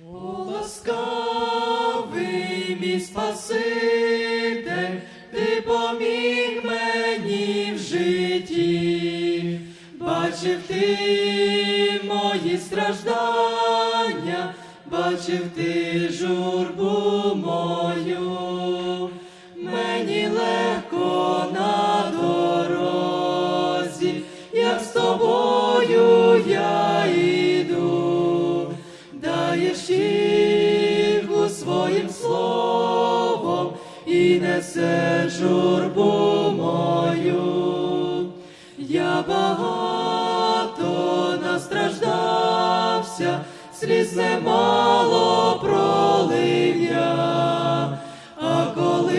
О, ласкавий мій Спаситель, ти поміг мені в житті, бачив ти мої страждання, бачив ти журбу мою, і несе журбу мою. Я багато настраждався, сліз немало пролив я, а коли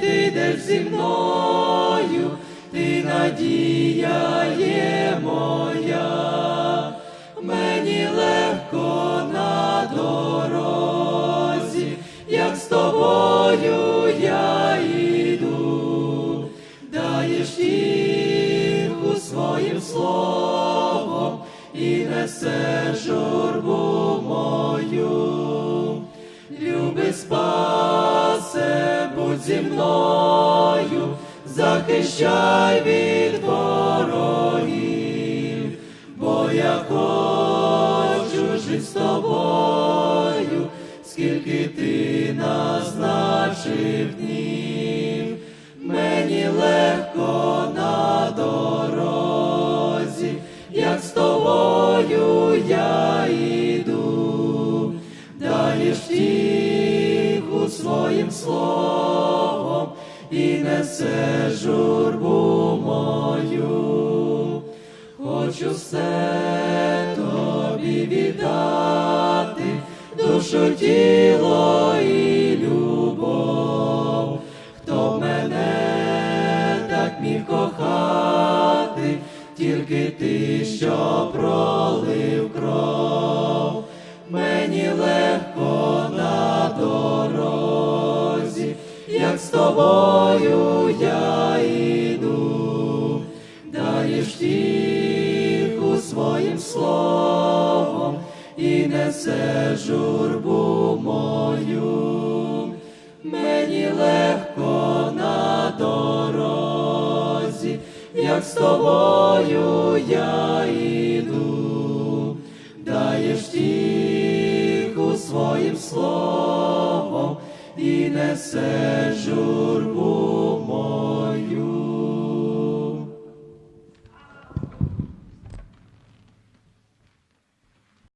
ти йдеш зі мною, ти надія несе журбу мою. Люби спасе, будь зі мною, захищай від ворогів, бо я хочу жить з тобою, скільки ти назначив днів, словом і несе журбу мою. Хочу все тобі віддати, душу, тіло і любов, хто мене так міг кохати, тільки ти, що пролив кров, як з тобою я йду, даєш тиху своїм словом і несе журбу мою, мені легко на дорозі, як з тобою я йду, даєш тиху своїм словом і несе журбу